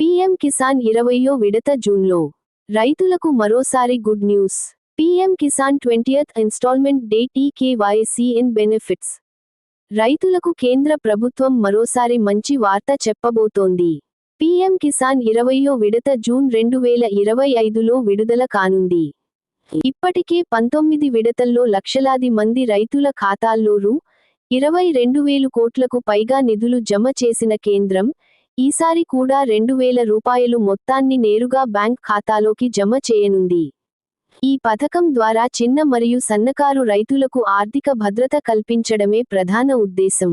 PM Kisan ఇరవయో విడత జూన్లో. రైతులకు మరోసారి good news. PM Kisan twentieth installment day టీకేవైసీఎన్ benefits. రైతులకు కేంద్ర ప్రభుత్వం మరోసారి మంచి వార్త చెప్పబోతోంది. పీఎం కిసాన్ ఇరవయో విడత జూన్ రెండు వేల ఇరవై ఐదులో విడుదల కానుంది. ఇప్పటికే పంతొమ్మిది విడతల్లో లక్షలాది మంది రైతుల ఖాతాల్లో రూ ఇరవై రెండు వేలు కోట్లకు పైగా నిధులు జమ చేసిన కేంద్రం ఈసారి కూడా రెండు వేల రూపాయలు మొత్తాన్ని నేరుగా బ్యాంక్ ఖాతాలోకి జమ చేయనుంది. ఈ పథకం ద్వారా చిన్న మరియు సన్నకారు రైతులకు ఆర్థిక భద్రత కల్పించడమే ప్రధాన ఉద్దేశం.